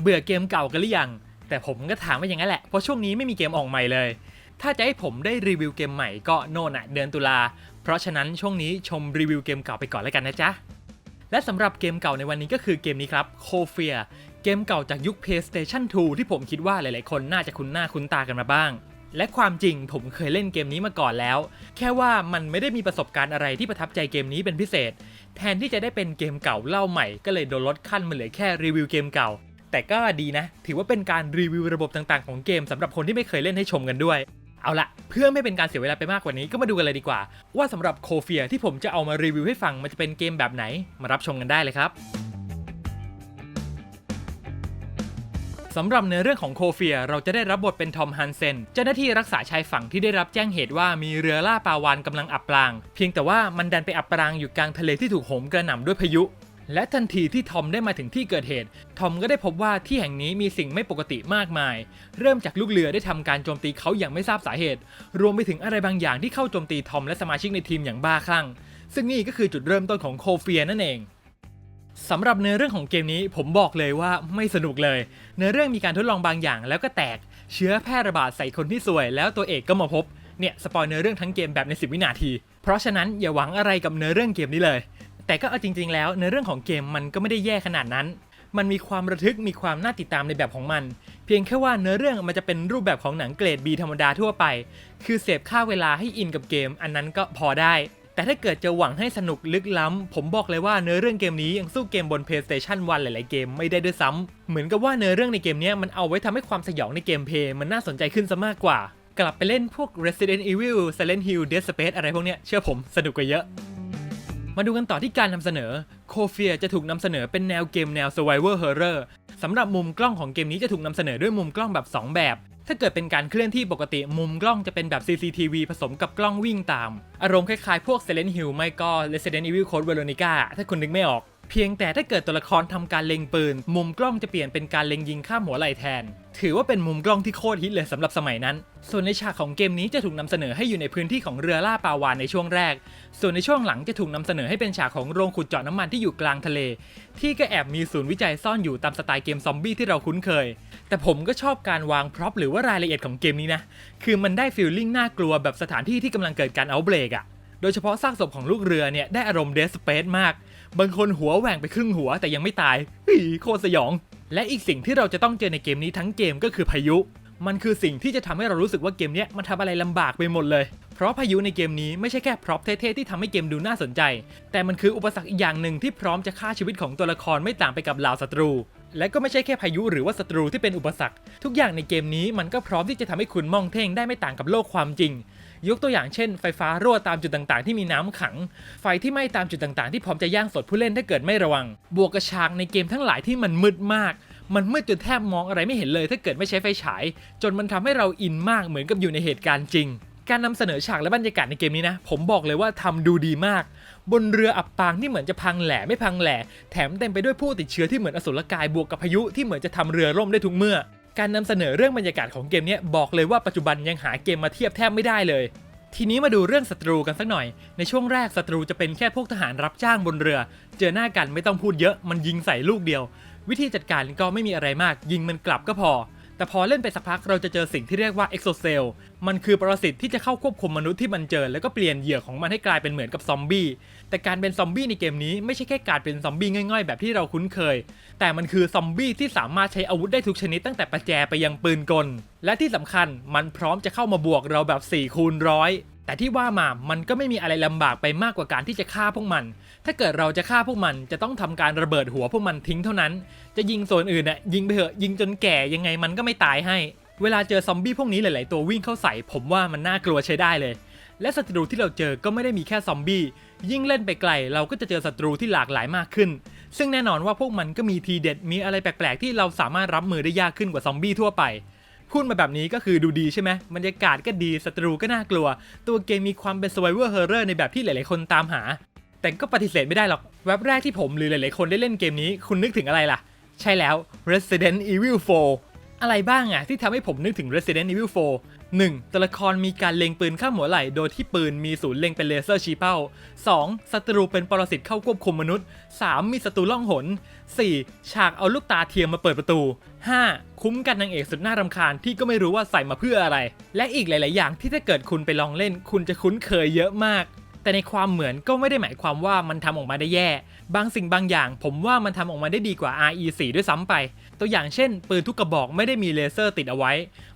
เบื่อเกมเก่ากันหรือยัง แต่ผมก็ถามว่าอย่างนั้นแหละ เพราะช่วงนี้ไม่มีเกมออกใหม่เลย ถ้าจะให้ผมได้รีวิวเกมใหม่ก็โน่นอะเดือนตุลา เพราะฉะนั้นช่วงนี้ชมรีวิวเกมเก่าไปก่อนแล้วกันนะจ๊ะ และสำหรับเกมเก่าในวันนี้ก็คือเกมนี้ครับ c o f i a เกมเก่าจากยุค PlayStation 2 ที่ผมคิดว่าหลาย ๆ คนน่าจะคุ้นหน้าคุ้นตากันมาบ้าง และความจริงผมเคยเล่นเกมนี้มาก่อนแล้ว แค่ว่ามันไม่ได้มีประสบการณ์อะไรที่ประทับใจเกมนี้เป็นพิเศษ แทนที่จะได้เป็นเกมเก่าเล่าใหม่ก็เลยโดนลดขั้นมาเหลือแค่รีวิวเกมเก่า แต่ก็ดีนะ ถือว่าเป็นการรีวิวระบบต่างๆของเกมสำหรับคนที่ไม่เคยเล่นให้ชมกันด้วย เอาละเพื่อไม่เป็นการเสียเวลาไปมากกว่านี้ก็มาดูกันเลยดีกว่า ว่าสำหรับโคเฟียที่ผมจะเอามารีวิวให้ฟังมันจะเป็นเกมแบบไหน มารับชมกันได้เลยครับสำหรับในเรื่องของโคเฟียเราจะได้รับบทเป็นทอมฮันเซนเจ้าหน้าที่รักษาชายฝั่งที่ได้รับแจ้งเหตุว่ามีเรือล่าปลาวานกำลังอับปาง เพียงแต่ว่ามันดันไปอับปางอยู่กลางทะเลที่ถูกโหมกระหน่ำด้วยพายุ และทันทีที่ทอมได้มาถึงที่เกิดเหตุ ทอมก็ได้พบว่าที่แห่งนี้มีสิ่งไม่ปกติมากมาย เริ่มจากลูกเรือได้ทำการโจมตีเขาอย่างไม่ทราบสาเหตุ รวมไปถึงอะไรบางอย่างที่เข้าโจมตีทอมและสมาชิกในทีมอย่างบ้าคลั่ง ซึ่งนี่ก็คือจุดเริ่มต้นของโคเฟียนั่นเองสำหรับเนื้อเรื่องของเกมนี้ผมบอกเลยว่าไม่สนุกเลย เนื้อเรื่องมีการทดลองบางอย่างแล้วก็แตก เชื้อแพร่ระบาดใส่คนที่สวย แล้วตัวเอกก็มาพบเนี่ยสปอยเนื้อเรื่องทั้งเกมแบบใน 10 วินาที เพราะฉะนั้นอย่าหวังอะไรกับเนื้อเรื่องเกมนี้เลย แต่ก็เอาจริง ๆ แล้วเนื้อเรื่องของเกมมันก็ไม่ได้แย่ขนาดนั้น มันมีความระทึกมีความน่าติดตามในแบบของมัน เพียงแค่ว่าเนื้อเรื่องมันจะเป็นรูปแบบของหนังเกรด B ธรรมดาทั่วไป คือเสพค่าเวลาให้อินกับเกม อันนั้นก็พอได้ แต่ถ้าเกิดจะหวังให้สนุกลึกล้ำ ผมบอกเลยว่าเนื้อเรื่องเกมนี้ยังสู้เกมบน PlayStation 1หลายๆเกมไม่ได้ด้วยซ้ำเหมือนกับว่าเนื้อเรื่องในเกมนี้มันเอาไว้ทำให้ความสยองในเกมเพลย์มันน่าสนใจขึ้นซะมากกว่า กลับไปเล่นพวก Resident Evil Silent Hill Dead Space อะไรพวกเนี้ยเชื่อผมสนุกกว่าเยอะ มาดูกันต่อที่การนำเสนอโคเฟียจะถูกนำเสนอเป็นแนวเกมแนว Survivor Horror สำหรับมุมกล้องของเกมนี้จะถูกนำเสนอด้วยมุมกล้องแบบ 2 แบบ ถ้าเกิดเป็นการเคลื่อนที่ปกติมุมกล้องจะเป็นแบบ CCTV ผสมกับกล้องวิ่งตาม อารมณ์คล้ายๆพวก Silent Hill ไม่ก็ Resident Evil Code Veronica ถ้าคุณนึกไม่ออก เพียงแต่ถ้าเกิดตัวละครทำการเล็งปืน มุมกล้องจะเปลี่ยนเป็นการเล็งยิงข้ามหัวไหล่แทน ถือว่าเป็นมุมกล้องที่โคตรฮิตเลยสำหรับสมัยนั้น ส่วนในฉากของเกมนี้จะถูกนำเสนอให้อยู่ในพื้นที่ของเรือล่าปลาวานในช่วงแรก ส่วนในช่วงหลังจะถูกนำเสนอให้เป็นฉากของโรงขุดเจาะน้ำมันที่อยู่กลางทะเล ที่ก็แอบมีศูนย์วิจัยซ่อนอยู่ตามสไตล์เกมซอมบี้ที่เราคุ้นเคย แต่ผมก็ชอบการวางพร็อพหรือว่ารายละเอียดของเกมนี้นะ คือมันได้ฟีลลิ่งน่ากลัวแบบสถานที่ที่กำลังเกิดการเอาเบรกอะโดยเฉพาะซากศพของลูกเรือเนี่ยได้อารมณ์เดสเปซมาก บางคนหัวแหว่งไปครึ่งหัวแต่ยังไม่ตายฮ้ยโคตรสยอง และอีกสิ่งที่เราจะต้องเจอในเกมนี้ทั้งเกมก็คือพายุ มันคือสิ่งที่จะทำให้เรารู้สึกว่าเกมนี้มันทำอะไรลำบากไปหมดเลย เพราะพายุในเกมนี้ไม่ใช่แค่พร็อพเท่ๆที่ทำให้เกมดูน่าสนใจ แต่มันคืออุปสรรคอีกอย่างหนึ่งที่พร้อมจะฆ่าชีวิตของตัวละครไม่ต่างไปกับเหล่าศัตรูและก็ไม่ใช่แค่พายุหรือว่าศัตรูที่เป็นอุปสรรค ทุกอย่างในเกมนี้มันก็พร้อมที่จะทำให้คุณมองเท่งได้ไม่ต่างกับโลกความจริง ยกตัวอย่างเช่นไฟฟ้ารั่วตามจุดต่างๆ ที่มีน้ำขัง ไฟที่ไหม้ตามจุดต่างๆ ที่พร้อมจะย่างสดผู้เล่นถ้าเกิดไม่ระวัง บวกกับฉากในเกมทั้งหลายที่มันมืดมาก มันมืดจนแทบมองอะไรไม่เห็นเลย ถ้าเกิดไม่ใช้ไฟฉาย จนมันทำให้เราอินมากเหมือนกับอยู่ในเหตุการณ์จริง การนำเสนอฉากและบรรยากาศในเกมนี้นะ ผมบอกเลยว่าทำดูดีมาก บนเรืออับปางที่เหมือนจะพังแหล่ไม่พังแหล่แถมเต็มไปด้วยผู้ติดเชื้อที่เหมือนอสุรกายบวกกับพายุที่เหมือนจะทำเรือล่มได้ทุกเมื่อ การนำเสนอเรื่องบรรยากาศของเกมนี้บอกเลยว่าปัจจุบันยังหาเกมมาเทียบแทบไม่ได้เลย ทีนี้มาดูเรื่องศัตรูกันสักหน่อย ในช่วงแรกศัตรูจะเป็นแค่พวกทหารรับจ้างบนเรือ เจอหน้ากันไม่ต้องพูดเยอะมันยิงใส่ลูกเดียว วิธีจัดการก็ไม่มีอะไรมาก ยิงมันกลับก็พอ แต่พอเล่นไปสักพักเราจะเจอสิ่งที่เรียกว่าเอ็กโซเซลมันคือปรสิตที่จะเข้าควบคุมมนุษย์ที่มันเจอ แล้วก็เปลี่ยนเหยื่อของมันให้กลายเป็นเหมือนกับซอมบี้ แต่การเป็นซอมบี้ในเกมนี้ไม่ใช่แค่การเป็นซอมบี้ง่อยๆ แบบที่เราคุ้นเคย แต่มันคือซอมบี้ที่สามารถใช้อาวุธได้ทุกชนิดตั้งแต่ประแจไปยังปืนกล และที่สำคัญมันพร้อมจะเข้ามาบวกเราแบบ4คูณร้อย แต่ที่ว่ามามันก็ไม่มีอะไรลำบากไปมากกว่าการที่จะฆ่าพวกมัน ถ้าเกิดเราจะฆ่าพวกมันจะต้องทำการระเบิดหัวพวกมันทิ้งเท่านั้น จะยิงส่วนอื่นน่ะยิงไปเถอะยิงจนแก่ยังไงมันก็ไม่ตายให้ เวลาเจอซอมบี้พวกนี้หลาย ๆ ตัววิ่งเข้าใส่ ผมว่ามันน่ากลัวใช้ได้เลย และศัตรูที่เราเจอก็ไม่ได้มีแค่ซอมบี้ยิ่งเล่นไปไกล เราก็จะเจอศัตรูที่หลากหลายมากขึ้น ซึ่งแน่นอนว่าพวกมันก็มีทีเด็ดมีอะไรแปลก ๆ ที่เราสามารถรับมือได้ยากขึ้นกว่าซอมบี้ทั่วไป พูดมาแบบนี้ก็คือดูดีใช่ไหมบรรยากาศก็ดีศัตรูก็น่ากลัว ตัวเกมมีความเป็น Survival horror ในแบบที่หลายๆคนตามหา แต่ก็ปฏิเสธไม่ได้หรอกเว็บแรกที่ผมหรือหลายๆคนได้เล่นเกมนี้ คุณนึกถึงอะไรล่ะ ใช่แล้ว Resident Evil 4 อะไรบ้างอะที่ทำให้ผมนึกถึง Resident Evil 4 1. ตัวละครมีการเล็งปืนข้ามหัวไหล่โดยที่ปืนมีศูนย์เล็งเป็นเลเซอร์ชี้เป้า 2. ศัตรูเป็นปรสิตเข้าควบคุมมนุษย์ 3. มีศัตรูล่องหน 4. ฉากเอาลูกตาเทียมมาเปิดประตู 5. คุ้มกันนางเอกสุดน่ารำคาญที่ก็ไม่รู้ว่าใส่มาเพื่ออะไร และอีกหลาย ๆ อย่างที่ถ้าเกิดคุณไปลองเล่น คุณจะคุ้นเคยเยอะมาก แต่ในความเหมือนก็ไม่ได้หมายความว่ามันทำออกมาได้แย่ บางสิ่งบางอย่าง ผมว่ามันทำออกมาได้ดีกว่า RE4 ด้วยซ้ำไป ตัวอย่างเช่น ปืนทุกกระบอกไม่ได้มีเลเซอร์ติดเอาไว้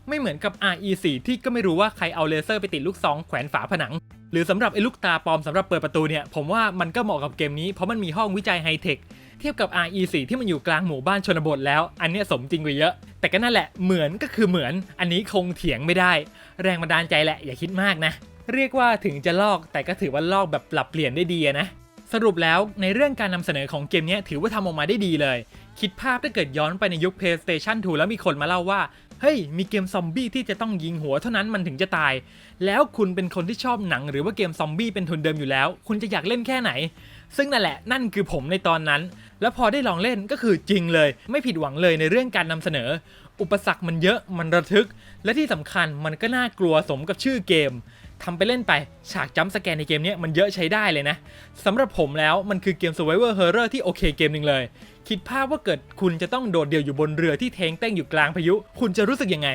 ไม่เหมือนกับ RE4 ที่ก็ไม่รู้ว่าใครเอาเลเซอร์ไปติดลูกซองแขวนฝาผนัง หรือสำหรับไอ้ลูกตาปลอมสำหรับเปิดประตูเนี่ยผมว่ามันก็เหมาะกับเกมนี้เพราะมันมีห้องวิจัยไฮเทคเทียบกับ RE4 ที่มันอยู่กลางหมู่บ้านชนบทแล้ว อันนี้สมจริงกว่าเยอะ แต่ก็นั่นแหละเหมือนก็คือเหมือน อันนี้คงเถียงไม่ได้ แรงบันดาลใจแหละอย่าคิดมากนะ เรียกว่าถึงจะลอกแต่ก็ถือว่าลอกแบบปรับเปลี่ยนได้ดีนะสรุปแล้วในเรื่องการนำเสนอของเกมนี้ถือว่าทำออกมาได้ดีเลย คิดภาพถ้าเกิดย้อนไปในยุค PlayStation 2 แล้วมีคนมาเล่าว่า เฮ้ย มีเกมซอมบี้ที่จะต้องยิงหัวเท่านั้นมันถึงจะตาย แล้วคุณเป็นคนที่ชอบหนังหรือว่าเกมซอมบี้เป็นทุนเดิมอยู่แล้ว คุณจะอยากเล่นแค่ไหน ซึ่งนั่นแหละนั่นคือผมในตอนนั้น แล้วพอได้ลองเล่นก็คือจริงเลย ไม่ผิดหวังเลยในเรื่องการนำเสนอ อุปสรรคมันเยอะมันระทึก และที่สำคัญมันก็น่ากลัวสมกับชื่อเกม ทำไปเล่นไปฉากจัมป์สแกนในเกมนี้มันเยอะใช้ได้เลยนะสำหรับผมแล้วมันคือเกม Survivor Horror ที่โอเคเกมหนึ่งเลย คิดภาพว่าเกิดคุณจะต้องโดดเดี่ยวอยู่บนเรือที่เทงเต้งอยู่กลางพายุ คุณจะรู้สึกยังไง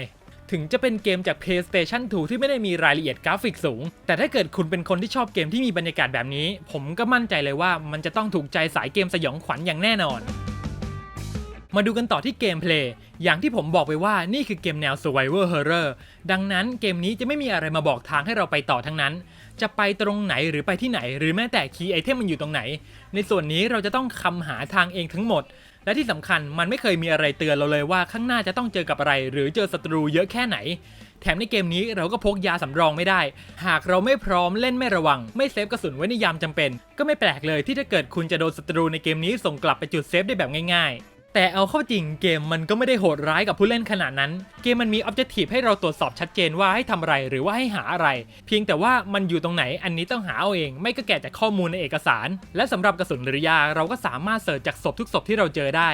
ถึงจะเป็นเกมจาก PlayStation 2 ที่ไม่ได้มีรายละเอียดกราฟิกสูง แต่ถ้าเกิดคุณเป็นคนที่ชอบเกมที่มีบรรยากาศแบบนี้ ผมก็มั่นใจเลยว่ามันจะต้องถูกใจสายเกมสยองขวัญอย่างแน่นอน มาดูกันต่อที่เกมเพลย์ อย่างที่ผมบอกไปว่านี่คือเกมแนว Survivor Horror ดังนั้นเกมนี้จะไม่มีอะไรมาบอกทางให้เราไปต่อทั้งนั้น จะไปตรงไหนหรือไปที่ไหน หรือแม้แต่คีย์ไอเทมมันอยู่ตรงไหน ในส่วนนี้เราจะต้องคำหาทางเองทั้งหมด และที่สำคัญมันไม่เคยมีอะไรเตือนเราเลยว่าข้างหน้าจะต้องเจอกับอะไร หรือเจอศัตรูเยอะแค่ไหน แถมในเกมนี้เราก็พกยาสำรองไม่ได้ หากเราไม่พร้อมเล่นไม่ระวัง ไม่เซฟกระสุนไว้ในยามจำเป็น ก็ไม่แปลกเลยที่ถ้าเกิดคุณจะโดนศัตรูในเกมนี้ส่งกลับไปจุดเซฟได้แบบง่ายๆ แต่เอาเข้าจริงเกมมันก็ไม่ได้โหดร้ายกับผู้เล่นขนาดนั้น เกมมันมีออบเจกตีฟให้เราตรวจสอบชัดเจนว่าให้ทำอะไรหรือว่าให้หาอะไร เพียงแต่ว่ามันอยู่ตรงไหนอันนี้ต้องหาเอาเอง ไม่ก็แกะจากข้อมูลในเอกสาร และสำหรับกระสุนหรือยาเราก็สามารถเสิร์ชจากศพทุกศพที่เราเจอได้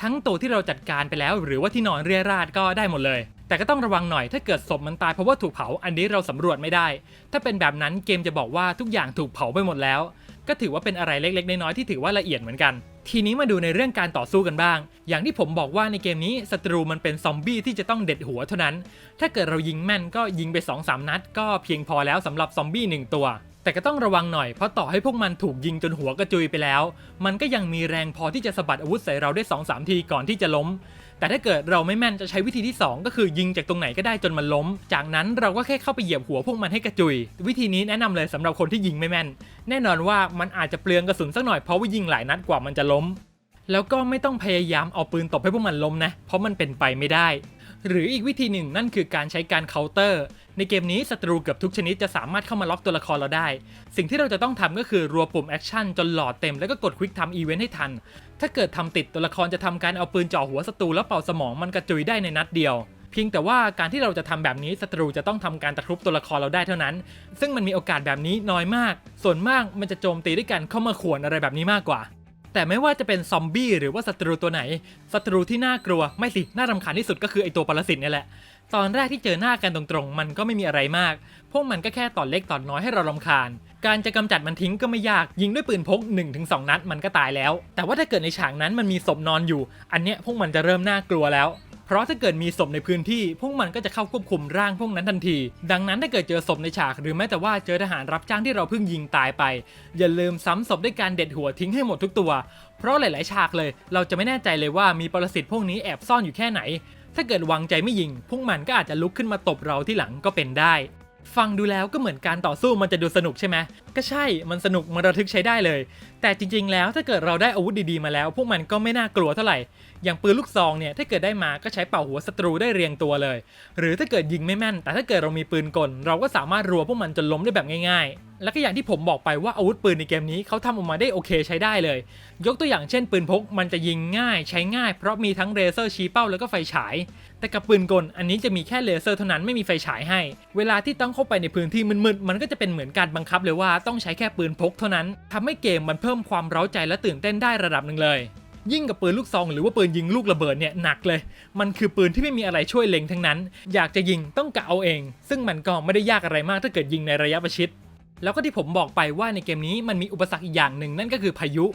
ทั้งตัวที่เราจัดการไปแล้ว หรือว่าที่นอนเรียราดก็ได้หมดเลย แต่ก็ต้องระวังหน่อยถ้าเกิดศพมันตายเพราะว่าถูกเผาอันนี้เราสำรวจไม่ได้ ถ้าเป็นแบบนั้นเกมจะบอกว่าทุกอย่างถูกเผาไปหมดแล้ว ก็ถือว่าเป็นอะไรเล็กๆน้อยๆที่ถือว่าละเอียดเหมือนกัน ทีนี้มาดูในเรื่องการต่อสู้กันบ้าง อย่างที่ผมบอกว่าในเกมนี้ศัตรูมันเป็นซอมบี้ที่จะต้องเด็ดหัวเท่านั้น ถ้าเกิดเรายิงแม่นก็ยิงไป 2-3 นัด ก็เพียงพอแล้วสำหรับซอมบี้หนึ่งตัว แต่ก็ต้องระวังหน่อยเพราะต่อให้พวกมันถูกยิงจนหัวกระจุยไปแล้ว มันก็ยังมีแรงพอที่จะสะบัดอาวุธใส่เราได้ 2-3 ทีก่อนที่จะล้ม แต่ถ้าเกิดเราไม่แม่นจะใช้วิธีที่ 2 ก็คือยิงจากตรงไหนก็ได้จนมันล้ม จากนั้นเราก็แค่เข้าไปเหยียบหัวพวกมันให้กระจุย วิธีนี้แนะนำเลยสำหรับคนที่ยิงไม่แม่น แน่นอนว่ามันอาจจะเปลืองกระสุนสักหน่อยเพราะว่ายิงหลายนัดกว่ามันจะล้ม แล้วก็ไม่ต้องพยายามเอาปืนตบให้พวกมันล้มนะ เพราะมันเป็นไปไม่ได้ หรืออีกวิธีหนึ่งนั่นคือการใช้การเคาน์เตอร์ ในเกมนี้ศัตรูเกือบทุกชนิดจะสามารถเข้ามาล็อกตัวละครเราได้ สิ่งที่เราจะต้องทำก็คือรัวปุ่มแอคชั่นจนหลอดเต็มแล้วก็กดควิกทำอีเวนต์ให้ทัน ถ้าเกิดทำติดตัวละครจะทำการเอาปืนจ่อหัวศัตรูแล้วเป่าสมองมันกระจุยได้ในนัดเดียว เพียงแต่ว่าการที่เราจะทำแบบนี้ศัตรูจะต้องทำการตะครุบตัวละครเราได้เท่านั้น ซึ่งมันมีโอกาสแบบนี้น้อยมาก ส่วนมากมันจะโจมตีด้วยการเข้ามาข่วนอะไรแบบนี้มากกว่า แต่ไม่ว่าจะเป็นซอมบี้หรือว่าศัตรูตัวไหนศัตรูที่น่ากลัวไม่สิน่ารำคาญที่สุดก็คือไอตัวปรสิตเนี่ยแหละ ตอนแรกที่เจอหน้ากันตรงๆ มันก็ไม่มีอะไรมาก พวกมันก็แค่ตอนเล็กตอนน้อยให้เรารำคาญ การจะกำจัดมันทิ้งก็ไม่ยาก ยิงด้วยปืนพก 1-2 นัดมันก็ตายแล้ว แต่ว่าถ้าเกิดในฉากนั้นมันมีศพนอนอยู่ อันเนี้ยพวกมันจะเริ่มน่ากลัวแล้ว เพราะถ้าเกิดมีศพในพื้นที่ พวกมันก็จะเข้าควบคุมร่างพวกนั้นทันที ดังนั้นถ้าเกิดเจอศพในฉาก หรือแม้แต่ว่าเจอทหารรับจ้างที่เราเพิ่งยิงตายไป อย่าลืมซ้ำศพด้วยการเด็ดหัวทิ้งให้หมดทุกตัว เพราะหลาย ๆ ฉากเลย เราจะไม่แน่ใจเลยว่ามีปรสิตพวกนี้แอบซ่อนอยู่แค่ไหน ถ้าเกิดวางใจไม่ยิง พวกมันก็อาจจะลุกขึ้นมาตบเราที่หลังก็เป็นได้ฟังดูแล้วก็เหมือนการต่อสู้มันจะดูสนุกใช่ไหมก็ใช่ มันสนุกมันระทึกใช้ได้เลย แต่จริง ๆ แล้วถ้าเกิดเราได้อาวุธดีๆมาแล้ว พวกมันก็ไม่น่ากลัวเท่าไหร่ อย่างปืนลูกซองเนี่ยถ้าเกิดได้มาก็ใช้เป่าหัวศัตรูได้เรียงตัวเลย หรือถ้าเกิดยิงไม่แม่น แต่ถ้าเกิดเรามีปืนกล เราก็สามารถรัวพวกมันจนล้มได้แบบง่ายๆ แล้วก็อย่างที่ผมบอกไปว่าอาวุธปืนในเกมนี้เขาทำออกมาได้โอเคใช้ได้เลย ยกตัวอย่างเช่น ปืนพกมันจะยิงง่ายใช้ง่ายเพราะมีทั้งเลเซอร์ชี้เป้าแล้วก็ไฟฉาย แต่กับปืนกลอันนี้จะมีแค่เลเซอร์เท่านั้นไม่มีไฟฉายให้ เวลาที่ต้องเข้าไปในพื้นที่มืดๆมันก็จะเป็นเหมือนการบังคับเลยว่าต้องใช้แค่ปืนพกเท่านั้นทำให้เกมมันเพิ่มความเร้าใจและตื่นเต้นได้ระดับหนึ่งเลย ยิ่งกับปืนลูกซองหรือว่าปืนยิงลูกระเบิดเนี่ยหนักเลย มันคือปืนที่ไม่มีอะไรช่วยเล็งทั้งนั้น อยากจะยิงต้องกะเอาเอง ซึ่งมันก็ไม่ได้ยากอะไรมากถ้าเกิดยิงในระยะประชิด แล้วก็ที่ผมบอกไปว่าในเกมนี้มันมีอุปสรรคอีกอย่างหนึ่งนั่นก็คือพายุ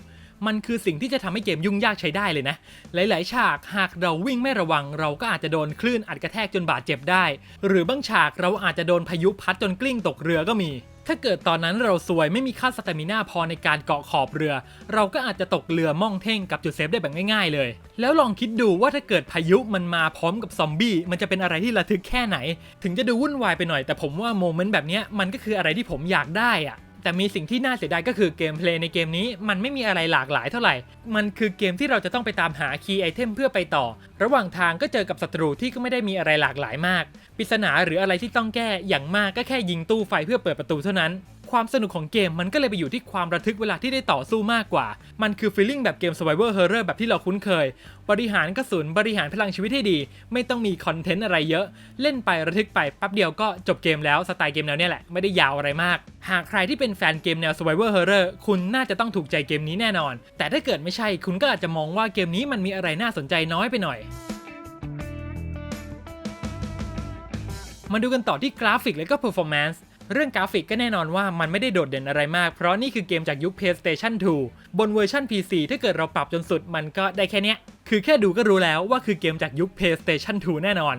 มันคือสิ่งที่จะทำให้เกมยุ่งยากใช้ได้เลยนะ หลาย ๆ ฉากหากเราวิ่งไม่ระวัง เราก็อาจจะโดนคลื่นอัดกระแทกจนบาดเจ็บได้ หรือบางฉากเราอาจจะโดนพายุพัดจนกลิ้งตกเรือก็มี ถ้าเกิดตอนนั้นเราซวยไม่มีค่าสเตมิน่าพอในการเกาะขอบเรือ เราก็อาจจะตกเรือม่องเท่งกับจุดเซฟได้แบบง่ายๆเลย แล้วลองคิดดูว่าถ้าเกิดพายุมันมาพร้อมกับซอมบี้มันจะเป็นอะไรที่ระทึกแค่ไหน ถึงจะดูวุ่นวายไปหน่อย แต่ผมว่าโมเมนต์แบบนี้มันก็คืออะไรที่ผมอยากได้อะ แต่มีสิ่งที่น่าเสียดายก็คือเกมเพลย์ในเกมนี้มันไม่มีอะไรหลากหลายเท่าไหร่ มันคือเกมที่เราจะต้องไปตามหาคีย์ไอเทมเพื่อไปต่อ ระหว่างทางก็เจอกับศัตรูที่ก็ไม่ได้มีอะไรหลากหลายมาก ปริศนาหรืออะไรที่ต้องแก้อย่างมากก็แค่ยิงตู้ไฟเพื่อเปิดประตูเท่านั้น ความสนุกของเกมมันก็เลยไปอยู่ที่ความระทึกเวลาที่ได้ต่อสู้มากกว่า มันคือฟีลลิ่งแบบเกม Survivor Horror แบบที่เราคุ้นเคย บริหารกระสุนบริหารพลังชีวิตให้ดี ไม่ต้องมีคอนเทนต์อะไรเยอะ เล่นไประทึกไปแป๊บเดียวก็จบเกมแล้วสไตล์เกมแนวเนี้ยแหละไม่ได้ยาวอะไรมาก หากใครที่เป็นแฟนเกมแนว Survivor Horror คุณน่าจะต้องถูกใจเกมนี้แน่นอน แต่ถ้าเกิดไม่ใช่คุณก็อาจจะมองว่าเกมนี้มันมีอะไรน่าสนใจน้อยไปหน่อยมาดูกันต่อที่กราฟิกและก็ performance เรื่องกราฟิกก็แน่นอนว่ามันไม่ได้โดดเด่นอะไรมาก เพราะนี่คือเกมจากยุค PlayStation 2 บนเวอร์ชัน PC ถ้าเกิดเราปรับจนสุดมันก็ได้แค่เนี้ย คือแค่ดูก็รู้แล้วว่าคือเกมจากยุค PlayStation 2 แน่นอน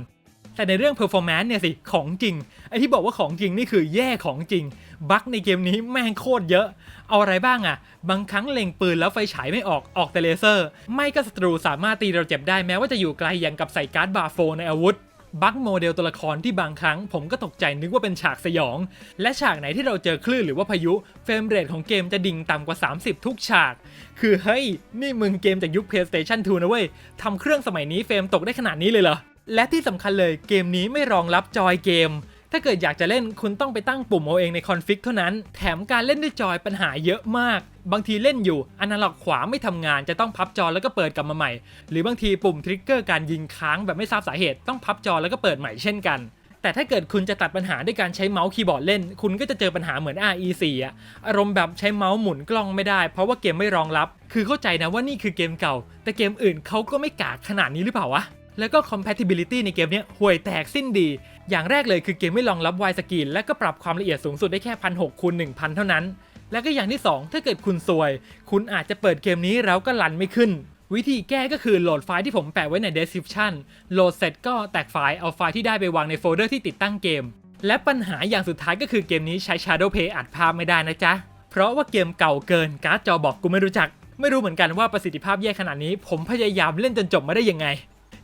แต่ในเรื่อง performance เนี่ยสิ ของจริง ไอที่บอกว่าของจริงนี่คือแย่ของจริง บั๊กในเกมนี้แม่งโคตรเยอะ เอาอะไรบ้างอะบางครั้งเล็งปืนแล้วไฟฉายไม่ออก ออกแต่เลเซอร์ ไม่ก็ศัตรูสามารถตีเราเจ็บได้แม้ว่าจะอยู่ไกลอย่างกับใส่การ์ดบาโฟในอาวุธ บั๊กโมเดลตัวละครที่บางครั้ง ผมก็ตกใจนึกว่าเป็นฉากสยอง และฉากไหนที่เราเจอคลื่นหรือว่าพายุเฟรมเรทของเกมจะดิ่งต่ำกว่า 30 ทุกฉาก คือเฮ้ย นี่มึงเกมจากยุค PlayStation 2 นะเว้ยทำเครื่องสมัยนี้เฟรมตกได้ขนาดนี้เลยเหรอและที่สำคัญเลยเกมนี้ไม่รองรับจอยเกม ถ้าเกิดอยากจะเล่นคุณต้องไปตั้งปุ่มเอาเองในคอนฟิกเท่านั้น แถมการเล่นด้วยจอยปัญหาเยอะมาก บางทีเล่นอยู่อนาล็อกขวาไม่ทำงานจะต้องพับจอแล้วก็เปิดกลับมาใหม่ หรือบางทีปุ่มทริกเกอร์การยิงค้างแบบไม่ทราบสาเหตุต้องพับจอแล้วก็เปิดใหม่เช่นกันแต่ถ้าเกิดคุณจะตัดปัญหาด้วยการใช้เมาส์คีย์บอร์ดเล่น คุณก็จะเจอปัญหาเหมือน RE4 อะอารมณ์แบบใช้เมาส์หมุนกล้องไม่ได้ เพราะว่าเกมไม่รองรับ คือเข้าใจนะว่านี่คือเกมเก่า แต่เกมอื่นเขาก็ไม่กากขนาดนี้หรือเปล่าวะ แล้วก็ compatibility ในเกมนี้ห่วยแตกสิ้นดี อย่างแรกเลยคือเกมไม่รองรับ wide screen และก็ปรับความละเอียดสูงสุดได้แค่1,600คูณ1,000เท่านั้น แล้วก็อย่างที่ 2 ถ้าเกิดคุณซวย คุณอาจจะเปิดเกมนี้แล้วก็ลันไม่ขึ้น วิธีแก้ก็คือโหลดไฟล์ที่ผมแปะไว้ใน description โหลดเสร็จก็แตกไฟล์เอาไฟล์ที่ได้ไปวางในโฟลเดอร์ที่ติดตั้งเกม และปัญหาอย่างสุดท้ายก็คือเกมนี้ใช้ Shadow Play อัดภาพไม่ได้นะจ๊ะเพราะว่าเกมเก่าเกินการ์ดจอบอกกูไม่รู้จัก ไม่รู้เหมือนกันว่าประสิทธิภาพแย่ขนาดนี้ ผมพยายามเล่นจนจบมาได้ยังไง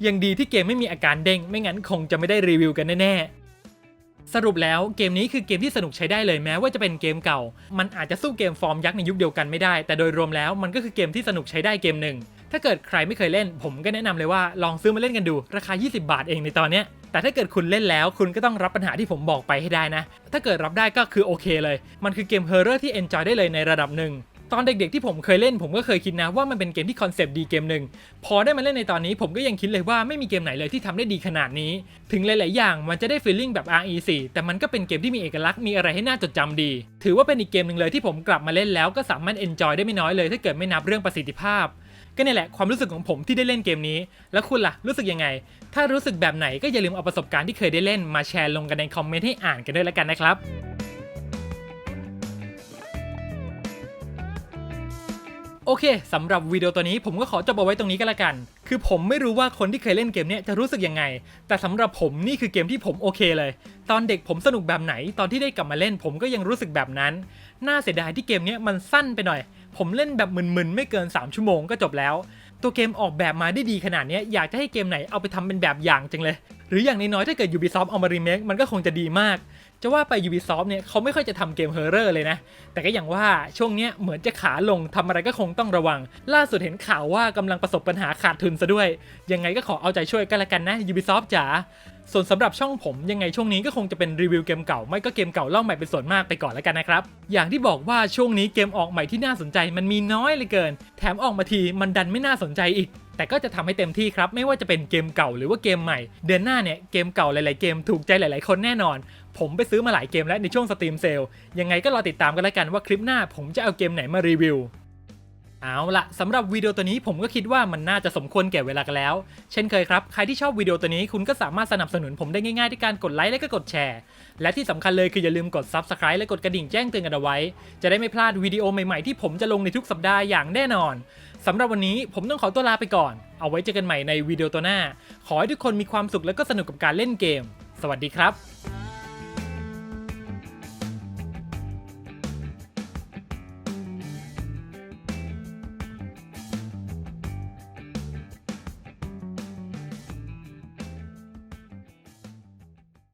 ยังดีที่เกมไม่มีอาการเด้ง ไม่งั้นคงจะไม่ได้รีวิวกันแน่ๆ สรุปแล้วเกมนี้คือเกมที่สนุกใช้ได้เลยแม้ว่าจะเป็นเกมเก่า มันอาจจะสู้เกมฟอร์มยักษ์ในยุคเดียวกันไม่ได้ แต่โดยรวมแล้วมันก็คือเกมที่สนุกใช้ได้เกมหนึ่ง ถ้าเกิดใครไม่เคยเล่น ผมก็แนะนำเลยว่าลองซื้อมาเล่นกันดู ราคา 20 บาทเองในตอนเนี้ยแต่ถ้าเกิดคุณเล่นแล้วคุณก็ต้องรับปัญหาที่ผมบอกไปให้ได้นะ ถ้าเกิดรับได้ก็คือโอเคเลย มันคือเกมเฮอร์เรอร์ที่เอนจอยได้เลยในระดับหนึ่ง ตอนเด็กๆที่ผมเคยเล่นผมก็เคยคิดนะว่ามันเป็นเกมที่คอนเซปต์ดีเกมหนึ่งพอได้มาเล่นในตอนนี้ผมก็ยังคิดเลยว่าไม่มีเกมไหนเลยที่ทำได้ดีขนาดนี้ ถึงหลายๆอย่างมันจะได้ฟีลลิ่งแบบ RE4 แต่มันก็เป็นเกมที่มีเอกลักษณ์มีอะไรให้น่าจดจำดี ถือว่าเป็นอีกเกมหนึ่งเลยที่ผมกลับมาเล่นแล้วก็สามารถเอนจอยได้ไม่น้อยเลยถ้าเกิดไม่นับเรื่องประสิทธิภาพก็เนี่ยแหละความรู้สึกของผมที่ได้เล่นเกมนี้ แล้วคุณล่ะ รู้สึกยังไง ถ้ารู้สึกแบบไหนก็อย่าลืมเอาประสบการณ์ที่เคยได้เล่นมาแชร์ลงกันในคอมเมนต์ให้อ่านกันด้วยแล้วกันนะครับ โอเคสำหรับวิดีโอตัวนี้ผมก็ขอจบเอาไว้ตรงนี้ก็แล้วกัน คือผมไม่รู้ว่าคนที่เคยเล่นเกมเนี้ยจะรู้สึกยังไง แต่สำหรับผมนี่คือเกมที่ผมโอเคเลย ตอนเด็กผมสนุกแบบไหน ตอนที่ได้กลับมาเล่นผมก็ยังรู้สึกแบบนั้น น่าเสียดายที่เกมเนี้ยมันสั้นไปหน่อย ผมเล่นแบบมึนๆไม่เกิน 3 ชั่วโมงก็จบแล้ว ตัวเกมออกแบบมาได้ดีขนาดนี้อยากจะให้เกมไหนเอาไปทำเป็นแบบอย่างจังเลย หรืออย่างน้อยๆถ้าเกิด Ubisoft เอามารีเมคมันก็คงจะดีมาก จะว่าไป Ubisoft เนี่ยเขาไม่ค่อยจะทำเกมเฮอร์เรอร์เลยนะ แต่ก็อย่างว่าช่วงเนี้ยเหมือนจะขาลงทำอะไรก็คงต้องระวัง ล่าสุดเห็นข่าวว่ากำลังประสบปัญหาขาดทุนซะด้วย ยังไงก็ขอเอาใจช่วยกันละกันนะ Ubisoft จ๋าส่วนสำหรับช่องผมยังไงช่วงนี้ก็คงจะเป็นรีวิวเกมเก่าไม่ก็เกมเก่าเล่าใหม่เป็นส่วนมากไปก่อนแล้วกันนะครับ อย่างที่บอกว่าช่วงนี้เกมออกใหม่ที่น่าสนใจมันมีน้อยเหลยเกิน แถมออกมาทีมันดันไม่น่าสนใจอีก แต่ก็จะทำให้เต็มที่ครับ ไม่ว่าจะเป็นเกมเก่าหรือว่าเกมใหม่ เดือนหน้าเนี่ยเกมเก่าหลาย ๆ เกมถูกใจหลาย ๆ คนแน่นอน ผมไปซื้อมาหลายเกมแล้วในช่วงสตรีมเซลยังไงก็รอติดตามกันแล้วกันว่าคลิปหน้าผมจะเอาเกมไหนมารีวิว เอาละสำหรับวิดีโอตัวนี้ผมก็คิดว่ามันน่าจะสมควรแก่เวลากันแล้ว เช่นเคยครับ ใครที่ชอบวิดีโอตัวนี้คุณก็สามารถสนับสนุนผมได้ง่ายๆด้วยการกดไลค์และก็กดแชร์ และที่สำคัญเลยคืออย่าลืมกด Subscribe และกดกระดิ่งแจ้งเตือนกันเอาไว้ จะได้ไม่พลาดวิดีโอใหม่ๆที่ผมจะลงในทุกสัปดาห์อย่างแน่นอนสำหรับวันนี้ผมต้องขอตัวลาไปก่อน เอาไว้เจอกันใหม่ในวิดีโอตัวหน้า ขอให้ทุกคนมีความสุขและก็สนุกกับการเล่นเกม สวัสดีครับ